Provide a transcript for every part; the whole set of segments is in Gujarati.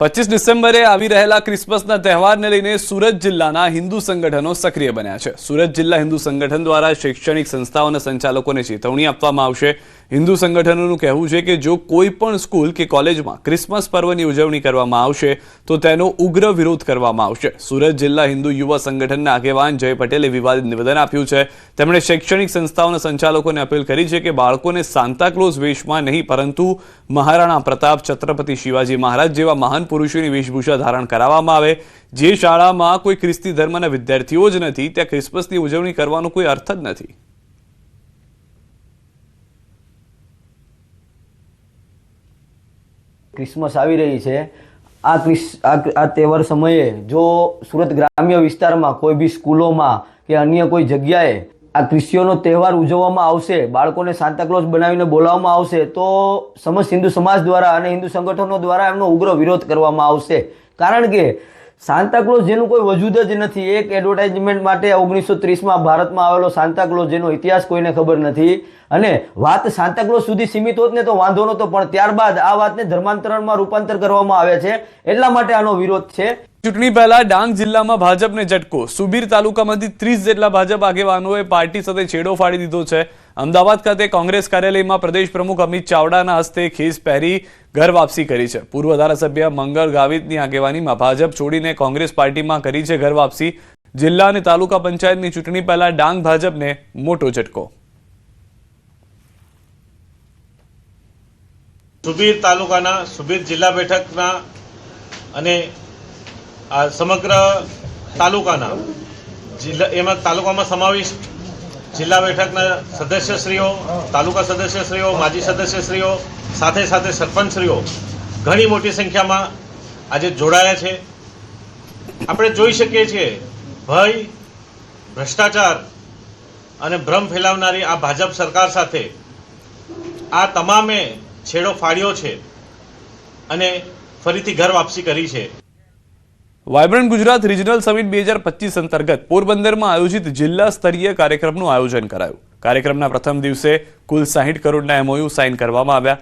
પચીસ ડિસેમ્બરે આવી રહેલા ક્રિસમસના તહેવારને લઈને સુરત જિલ્લાના હિન્દુ સંગઠનો સક્રિય બન્યા છે. સુરત જિલ્લા હિન્દુ સંગઠન દ્વારા શૈક્ષણિક સંસ્થાઓના સંચાલકોને ચેતવણી આપવામાં આવશે. હિન્દુ સંગઠનોનું કહેવું છે કે જો કોઈ પણ સ્કૂલ કે કોલેજમાં ક્રિસમસ પર્વની ઉજવણી કરવામાં આવશે, તો તેનો ઉગ્ર વિરોધ કરવામાં આવશે. સુરત જિલ્લા હિન્દુ યુવા સંગઠનના આગેવાન જય પટેલે વિવાદિત નિવેદન આપ્યું છે. તેમણે શૈક્ષણિક સંસ્થાઓના સંચાલકોને અપીલ કરી છે કે બાળકોને સાંતાક્લોઝ વેશમાં નહીં, પરંતુ મહારાણા પ્રતાપ છત્રપતિ શિવાજી મહારાજ જેવા મહાન પુરુષોની વેશભૂષા ધારણ કરાવવામાં આવે. જે શાળામાં કોઈ ખ્રિસ્તી ધર્મના વિદ્યાર્થીઓ જ નથી, ત્યાં ક્રિસમસની ઉજવણી કરવાનો કોઈ અર્થ જ નથી. ક્રિસમસ આવી રહી છે. આ ક્રિસ, આ તહેવાર સમયે જો સુરત ગ્રામ્ય વિસ્તારમાં કોઈ બી સ્કૂલોમાં કે અન્ય કોઈ જગ્યાએ આ ક્રિશ્ચિયનો તહેવાર ઉજવવામાં આવશે, બાળકોને સાંતાક્લોઝ બનાવીને બોલાવવામાં આવશે, તો સમસ્ત હિન્દુ સમાજ દ્વારા અને હિન્દુ સંગઠનો દ્વારા એમનો ઉગ્ર વિરોધ કરવામાં આવશે. કારણ કે સાન્તાક્લોઝ જેનું કોઈ વજૂદ જ નથી. એક એડવર્ટાઇઝમેન્ટ માટે ઓગણીસો ત્રીસમાં ભારતમાં આવેલો સાંતાક્લોઝ જેનો ઇતિહાસ કોઈને ખબર નથી. અને વાત સાંતાક્લોઝ સુધી સીમિત હોત ને તો વાંધો નહોતો, પણ ત્યારબાદ આ વાતને ધર્માંતરણમાં રૂપાંતર કરવામાં આવે છે. એટલા માટે આનો વિરોધ છે. ચૂંટણી પહેલા ડાંગ જિલ્લામાં ભાજપને ઝટકો. સુબીર તાલુકામાંથી ત્રીસ જેટલા ભાજપ આગેવાનોએ પાર્ટી સાથે છેડો ફાડી દીધો છે. અમદાવાદ ખાતે કોંગ્રેસ કાર્યાલયમાં પ્રદેશ પ્રમુખ અમિત ચાવડાના હસ્તે ખીસ પહેરી ઘર વાપસી કરી છે. પૂર્વ ધારાસભ્ય મંગળ ગાવિતની આગેવાનીમાં ભાજપ છોડીને કોંગ્રેસ પાર્ટીમાં કરી છે ઘર વાપસી. જિલ્લા અને તાલુકા પંચાયતની ચૂંટણી પહેલા ડાંગ ભાજપને મોટો ઝટકો. સુબીર તાલુકાના, સુબીર જિલ્લા બેઠકના અને આ સમગ્ર તાલુકાના જિલ્લા, એમાં તાલુકામાં સમાવિષ્ટ જિલ્લા બેઠકના સદસ્યશ્રીઓ, તાલુકા સદસ્યશ્રીઓ, માજી સદસ્યશ્રીઓ, સાથે સાથે સરપંચશ્રીઓ ઘણી મોટી સંખ્યામાં આજે જોડાયા છે. આપણે જોઈ શકીએ છીએ, ભય, ભ્રષ્ટાચાર અને ભ્રમ ફેલાવનારી આ ભાજપ સરકાર સાથે આ તમામે છેડો ફાડ્યો છે અને ફરીથી ઘર વાપસી કરી છે. વાયબ્રન્ટ ગુજરાત રિજનલ સમિટ બે હજાર પચીસ અંતર્ગત પોરબંદરમાં આયોજિત જિલ્લા સ્તરીય કાર્યક્રમનું આયોજન કરાયું. કાર્યક્રમના પ્રથમ દિવસે કુલ સાહીઠ કરોડના એમઓયુ સાઇન કરવામાં આવ્યા,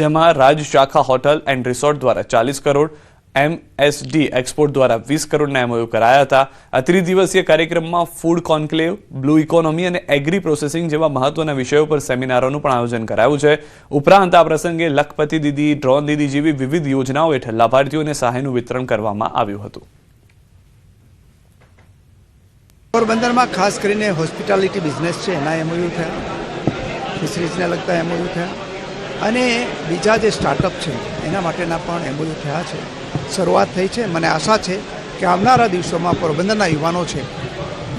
જેમાં રાજ શાખા હોટલ એન્ડ રિસોર્ટ દ્વારા ચાલીસ કરોડ એમએસડી એક્સપોર્ટ દ્વારા વીસ કરોડના એમઓયુ કરાયા હતા. આ ત્રિદિવસીય કાર્યક્રમમાં ફૂડ કોન્ક્લેવ બ્લુ ઇકોનોમી અને એગ્રી પ્રોસેસિંગ જેવા મહત્વના વિષયો પર સેમિનારોનું પણ આયોજન કરાયું છે. ઉપરાંત આ પ્રસંગે લખપતિ દીદી, ડ્રોન દીદી જેવી વિવિધ યોજનાઓ હેઠળ લાભાર્થીઓને સહાયનું વિતરણ કરવામાં આવ્યું હતું. પોરબંદરમાં ખાસ કરીને હોસ્પિટાલિટી બિઝનેસ છે, એના એમઓયુ થયા. ફિશરીઝને લગતા એમઓયુ થયા. અને બીજા જે સ્ટાર્ટઅપ છે, એના માટેના પણ એમઓયુ થયા છે. શરૂઆત થઈ છે. મને આશા છે કે આવનારા દિવસોમાં પોરબંદરના યુવાનો છે,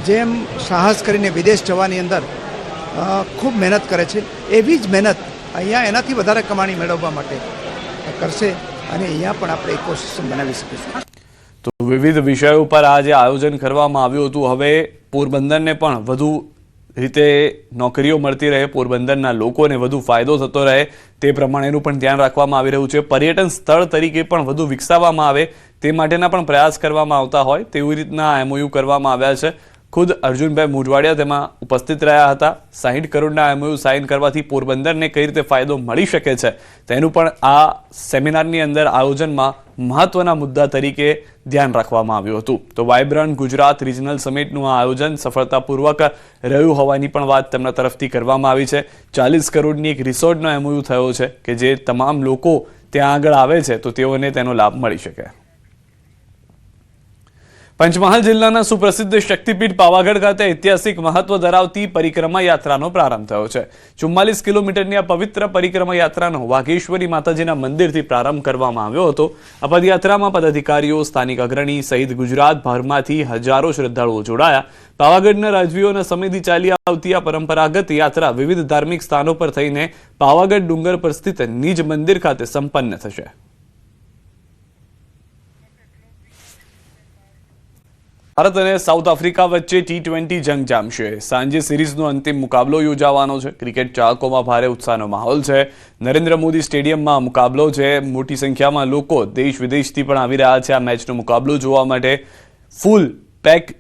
જેમ સાહસ કરીને વિદેશ જવાની અંદર ખૂબ મહેનત કરે છે. એવી જ મહેનત અહીંયા એનાથી વધારે કમાણી મેળવવા માટે કરશે અને અહીંયા પણ આપણે ઇકોસિસ્ટમ બનાવી શકીશું. તો વિવિધ વિષયો પર આજે આયોજન કરવામાં આવ્યું હતું. હવે પોરબંદરને પણ વધુ રીતે નોકરીઓ મળતી રહે, પોરબંદરના લોકોને વધુ ફાયદો થતો રહે, તે પ્રમાણેનું પણ ધ્યાન રાખવામાં આવી રહ્યું છે. પર્યટન સ્થળ તરીકે પણ વધુ વિકસાવવામાં આવે, તે માટેના પણ પ્રયાસ કરવામાં આવતા હોય, તેવી રીતના એમઓયુ કરવામાં આવ્યા છે. ખુદ અર્જુનભાઈ મોઢવાડિયા તેમાં ઉપસ્થિત રહ્યા હતા. સાહીઠ કરોડના એમઓયુ સાઇન કરવાથી પોરબંદરને કઈ રીતે ફાયદો મળી શકે છે તેનું પણ આ સેમિનારની અંદર આયોજનમાં મહત્વના મુદ્દા તરીકે ધ્યાન રાખવામાં આવ્યું હતું. તો વાઇબ્રન્ટ ગુજરાત રિજનલ સમિટનું આ આયોજન સફળતાપૂર્વક રહ્યું હોવાની પણ વાત તેમના તરફથી કરવામાં આવી છે. ચાલીસ કરોડની એક રિસોર્ટનો એમઓયુ થયો છે કે જે તમામ લોકો ત્યાં આગળ આવે છે તો તેઓને તેનો લાભ મળી શકે. પંચમહાલ જિલ્લાના સુપ્રસિદ્ધ શક્તિપીઠ પાવાગઢ ખાતે ઐતિહાસિક મહત્વ ધરાવતી પરિક્રમા યાત્રાનો પ્રારંભ થયો છે. ચુમ્માલીસ કિલોમીટરની આ પવિત્ર પરિક્રમા યાત્રાનો વાઘેશ્વરી માતાજીના મંદિરથી પ્રારંભ કરવામાં આવ્યો હતો. આ પદયાત્રામાં પદાધિકારીઓ, સ્થાનિક અગ્રણી સહિત ગુજરાતભરમાંથી હજારો શ્રદ્ધાળુઓ જોડાયા. પાવાગઢના રાજવીઓના સમયથી ચાલી આવતી આ પરંપરાગત યાત્રા વિવિધ ધાર્મિક સ્થાનો પર થઈને પાવાગઢ ડુંગર પર સ્થિત નિજ મંદિર ખાતે સંપન્ન થશે. ભારત અને સાઉથ આફ્રિકા વચ્ચે ટી ટ્વેન્ટી જંગ જામશે. સાંજે સિરીઝનો અંતિમ મુકાબલો યોજાવાનો છે. ક્રિકેટ ચાહકોમાં ભારે ઉત્સાહનો માહોલ છે. નરેન્દ્ર મોદી સ્ટેડિયમમાં મુકાબલો છે. મોટી સંખ્યામાં લોકો દેશ વિદેશથી પણ આવી રહ્યા છે આ મેચનો મુકાબલો જોવા માટે. ફૂલ પેક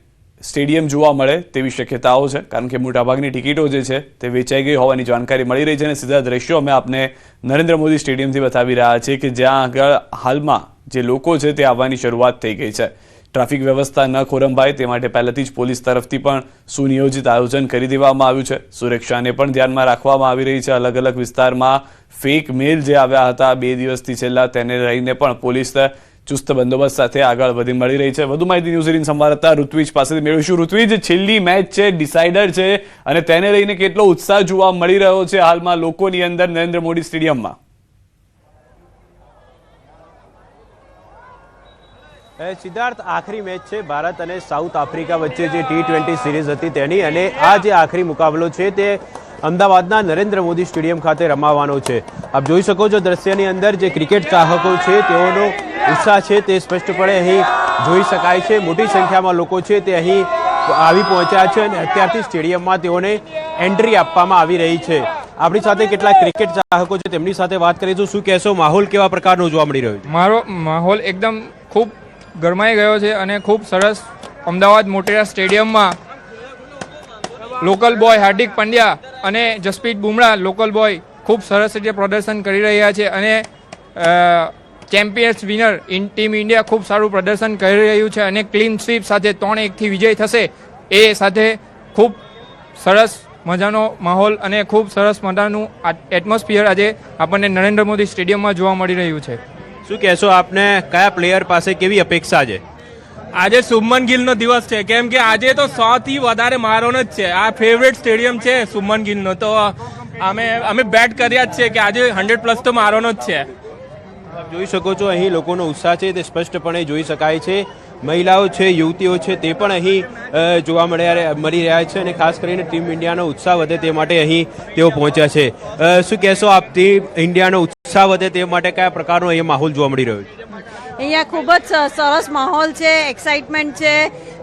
સ્ટેડિયમ જોવા મળે તેવી શક્યતાઓ છે. કારણ કે મોટાભાગની ટિકિટો જે છે તે વેચાઈ ગઈ હોવાની જાણકારી મળી રહી છે અને સીધા દ્રશ્યો અમે આપને નરેન્દ્ર મોદી સ્ટેડિયમથી બતાવી રહ્યા છીએ કે જ્યાં આગળ હાલમાં જે લોકો છે તે આવવાની શરૂઆત થઈ ગઈ છે. ટ્રાફિક વ્યવસ્થા ન ખોરંભાય તે માટે પહેલેથી જ પોલીસ તરફથી પણ સુનિયોજિત આયોજન કરી દેવામાં આવ્યું છે. સુરક્ષાને પણ ધ્યાનમાં રાખવામાં આવી રહી છે. અલગ અલગ વિસ્તારમાં ફેક મેલ જે આવ્યા હતા બે દિવસથી છેલ્લા તેને લઈને પણ પોલીસ ચુસ્ત બંદોબસ્ત સાથે આગળ વધી મળી રહી છે. વધુ માહિતી ન્યૂઝ એટીન સંવાદદાતા ઋત્વિજ પાસેથી મેળવીશું. ઋત્વિજ, છેલ્લી મેચ છે, ડિસાઇડર છે અને તેને લઈને કેટલો ઉત્સાહ જોવા મળી રહ્યો છે હાલમાં લોકોની અંદર નરેન્દ્ર મોદી સ્ટેડિયમમાં? સિદ્ધાર્થ, આખરી મેચ છે ભારત અને સાઉથ આફ્રિકા વચ્ચે જે ટી ટ્વેન્ટી સિરીઝ હતી તેની અને આ જે આખરી મુકાબલો છે તે અમદાવાદના નરેન્દ્ર મોદી સ્ટેડિયમ ખાતે રમાવાનો છે. આપ જોઈ શકો છો દ્રશ્યની અંદર જે ક્રિકેટ ચાહકો છે તેઓનો ઉત્સાહ છે તે સ્પષ્ટપણે અહીં જોઈ શકાય છે. મોટી સંખ્યામાં લોકો છે તે અહીં આવી પહોંચ્યા છે અને અત્યારથી સ્ટેડિયમમાં તેઓને એન્ટ્રી આપવામાં આવી રહી છે. આપણી સાથે કેટલાક ક્રિકેટ ચાહકો છે તેમની સાથે વાત કરીશું. શું કહેશો? માહોલ કેવા પ્રકારનો જોવા મળી રહ્યો મારો માહોલ એકદમ ખૂબ ગરમાઈ ગયો છે અને ખૂબ સરસ અમદાવાદ મોટેરા સ્ટેડિયમમાં લોકલ બોય હાર્દિક પંડ્યા અને જસપ્રીત બુમરાહ લોકલ બોય ખૂબ સરસ રીતે પ્રદર્શન કરી રહ્યા છે અને champions winner in team India ખૂબ સારું પ્રદર્શન કરી રહ્યું છે અને ક્લીન સ્વીપ સાથે ત્રણ એકથી વિજય થશે એ સાથે ખૂબ સરસ મજાનો માહોલ અને ખૂબ સરસ મજાનું એટમોસ્ફિયર આજે આપણને નરેન્દ્ર મોદી સ્ટેડિયમમાં જોવા મળી રહ્યું છે. શું કહેશો આપને? કયા પ્લેયર પાસે કેવી અપેક્ષા છે? આજે શુભમન ગિલનો દિવસ છે. કેમ કે આજે તો સો થી વધારે મારોનો જ છે. આ ફેવરેટ સ્ટેડિયમ છે શુભમન ગિલનો. તો અમે અમે બેટ કર્યા જ છે કે આજે હંડ્રેડ પ્લસ તો મારોનો જ છે. આપ જોઈ શકો છો અહીં લોકોનો ઉત્સાહ છે. તે સ્પષ્ટપણે જોઈ શકાય છે. મહિલાઓ છે યુવતીઓ છે તે પણ અહીં જોવા મળ્યા મળી રહ્યા છે અને ખાસ કરીને ટીમ ઇન્ડિયાનો ઉત્સાહ વધે તે માટે અહીં તેઓ પહોંચ્યા છે. શું કહેશો આપ ટીમ ઇન્ડિયાનો ઉત્સાહ વધે તે માટે કયા પ્રકારનો અહીંયા માહોલ જોવા મળી રહ્યો છે? અહીંયા ખૂબ જ સરસ માહોલ છે એક્સાઇટમેન્ટ છે.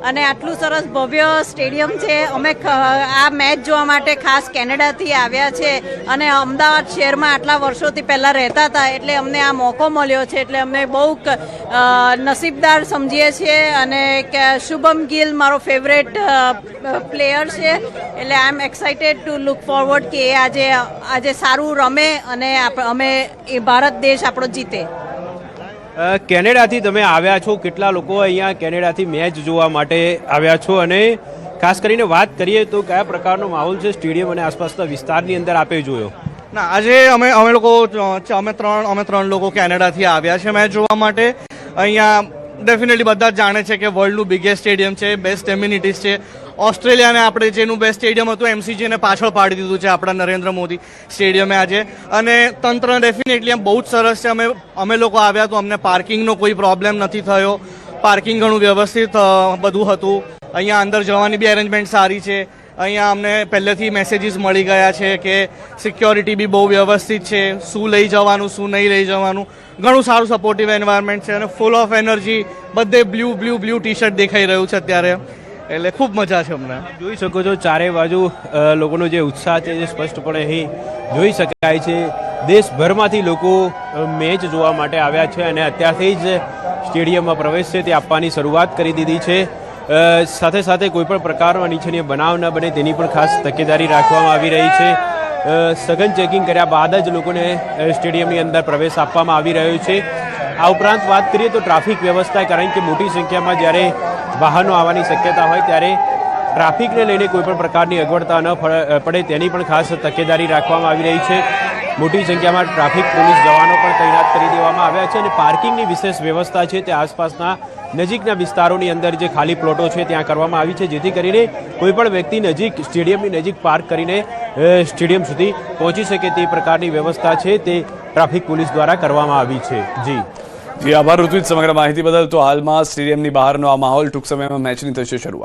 અને આટલું સરસ ભવ્ય સ્ટેડિયમ છે. અમે આ મેચ જોવા માટે ખાસ કેનેડાથી આવ્યા છે અને અમદાવાદ શહેરમાં આટલા વર્ષોથી પહેલાં રહેતા હતા એટલે અમને આ મોકો મળ્યો છે. એટલે અમને બહુ નસીબદાર સમજીએ છીએ અને શુભમ ગિલ મારો ફેવરેટ પ્લેયર છે. એટલે I am excited to look forward કે આજે આજે સારું રમે અને અમે એ ભારત દેશ આપણો જીતે. કેનેડાથી તમે આવ્યા છો. કેટલા લોકો અહીંયા કેનેડાથી મેચ જોવા માટે આવ્યા છો? અને ખાસ કરીને વાત કરીએ તો કયા પ્રકારનો માહોલ છે સ્ટેડિયમ અને આસપાસના વિસ્તારની અંદર આપે જોયો? ના, આજે અમે અમે લોકો, અમે ત્રણ અમે ત્રણ લોકો કેનેડાથી આવ્યા છે મેચ જોવા માટે. અહીંયા ડેફિનેટલી બધા જ જાણે છે કે વર્લ્ડનું બિગેસ્ટ સ્ટેડિયમ છે બેસ્ટ એમ્યુનિટીઝ છે. ઓસ્ટ્રેલિયાને આપણે જેનું બેસ્ટ સ્ટેડિયમ હતું એમસીજીને પાછળ પાડી દીધું છે આપણા નરેન્દ્ર મોદી સ્ટેડિયમે આજે. અને તંત્ર ડેફિનેટલી આમ બહુ જ સરસ છે. અમે અમે લોકો આવ્યા તો અમને પાર્કિંગનો કોઈ પ્રોબ્લેમ નથી થયો. પાર્કિંગ ઘણું વ્યવસ્થિત બધું હતું. અહીંયા અંદર જવાની બી એરેન્જમેન્ટ સારી છે. અહીંયા અમને પહેલેથી મેસેજીસ મળી ગયા છે કે સિક્યોરિટી બી બહુ વ્યવસ્થિત છે. શું લઈ જવાનું, શું નહીં લઈ જવાનું. ઘણું સારું સપોર્ટિવ એન્વાયરમેન્ટ છે અને ફૂલ ઓફ એનર્જી બધે blue blue blue T shirt દેખાઈ રહ્યું છે અત્યારે. એટલે ખૂબ મજા છે હમણાં જોઈ શકો છો ચારે બાજુ લોકોનો જે ઉત્સાહ છે જે સ્પષ્ટપણે અહીં જોઈ શકાય છે. દેશભરમાંથી લોકો મેચ જોવા માટે આવ્યા છે અને અત્યારથી જ સ્ટેડિયમમાં પ્રવેશ છે, તે આપવાની શરૂઆત કરી દીધી છે. સાથે સાથે કોઈ પણ પ્રકારનો અનિચ્છનીય બનાવ ન બને તેની પણ ખાસ તકેદારી રાખવામાં આવી રહી છે. સઘન ચેકિંગ કર્યા બાદ જ લોકોને સ્ટેડિયમની અંદર પ્રવેશ આપવામાં આવી રહ્યો છે. આ ઉપરાંત વાત કરીએ તો ટ્રાફિક વ્યવસ્થા, કારણ કે મોટી સંખ્યામાં જ્યારે વાહનો આવવાની શક્યતા હોય, ત્યારે ટ્રાફિકને લઈને કોઈપણ પ્રકારની અગવડતા ન પડે તેની પણ ખાસ તકેદારી રાખવામાં આવી રહી છે. મોટી સંખ્યામાં ટ્રાફિક પોલીસ જવાનો પણ તૈનાત કરી દેવામાં આવ્યા છે અને પાર્કિંગની વિશેષ વ્યવસ્થા છે તે આસપાસના નજીકના વિસ્તારોની અંદર જે ખાલી પ્લોટો છે ત્યાં કરવામાં આવી છે, જેથી કરીને કોઈપણ વ્યક્તિ નજીક, સ્ટેડિયમની નજીક પાર્ક કરીને સ્ટેડિયમ સુધી પહોંચી શકે તે પ્રકારની વ્યવસ્થા છે તે ટ્રાફિક પોલીસ દ્વારા કરવામાં આવી છે. જી. જી, આભાર, ઋત્વિજ સમગ્ર માહિતી બદલ. તો હાલમાં સ્ટેડિયમની બહારનો આ માહોલ ટૂંક સમયમાં મેચની થશે શરૂઆત.